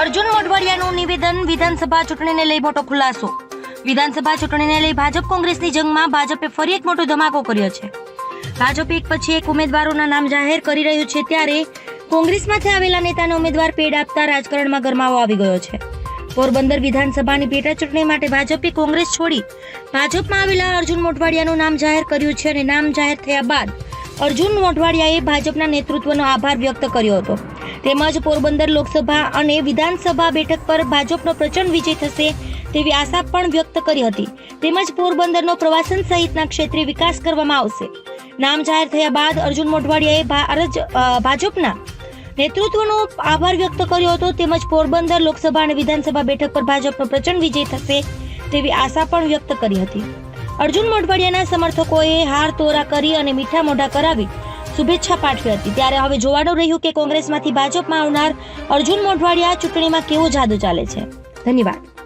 અર્જુન મોઢવાડિયાનું નિવેદન વિધાનસભા ચૂંટણીને લઈ મોટો ખુલાસો. વિધાનસભા ચૂંટણીને લઈ ભાજપ કોંગ્રેસની જંગમાં ભાજપે ફરી એક મોટો ધમાકો કર્યો છે. ભાજપ એક પછી એક ઉમેદવારોના નામ જાહેર કરી રહ્યું છે ત્યારે કોંગ્રેસમાંથી આવેલા નેતાને ઉમેદવાર પેડ આપતા રાજકારણમાં ગરમાવો આવી ગયો છે. પોરબંદર વિધાનસભાની પેટા ચૂંટણી માટે ભાજપે કોંગ્રેસ છોડી ભાજપમાં આવેલા અર્જુન મોઢવાડિયાનું નામ જાહેર કર્યું છે અને નામ જાહેર થયા બાદ અર્જુન મોઢવાડિયાએ ભાજપના નેતૃત્વનો આભાર વ્યક્ત કર્યો હતો. તેમજ પોરબંદર લોકસભા અને વિધાનસભા બેઠક પર ભાજપનો પ્રચંડ વિજય થશે તેવી આશા પણ વ્યક્ત કરી હતી. તેમજ પોરબંદરનો પ્રવાસન સહિતના ક્ષેત્રે વિકાસ કરવામાં આવશે. નામ જાહેર થયા બાદ અર્જુન મોઢવાડિયાએ ભાજપના નેતૃત્વનો આભાર વ્યક્ત કર્યો હતો. તેમજ પોરબંદર લોકસભા અને વિધાનસભા બેઠક પર ભાજપનો પ્રચંડ વિજય થશે તેવી આશા પણ વ્યક્ત કરી હતી. અર્જુન મોઢવાડિયાના સમર્થકોએ હાર તોરા કરી અને મીઠા મોઢા કરાવી શુભેચ્છા પાઠવી હતી. ત્યારે હવે જોવાનું રહ્યું કે કોંગ્રેસમાંથી ભાજપમાં આવનાર અર્જુન મોઢવાડિયા ચૂંટણીમાં કેવો જાદુ ચાલે છે. ધન્યવાદ.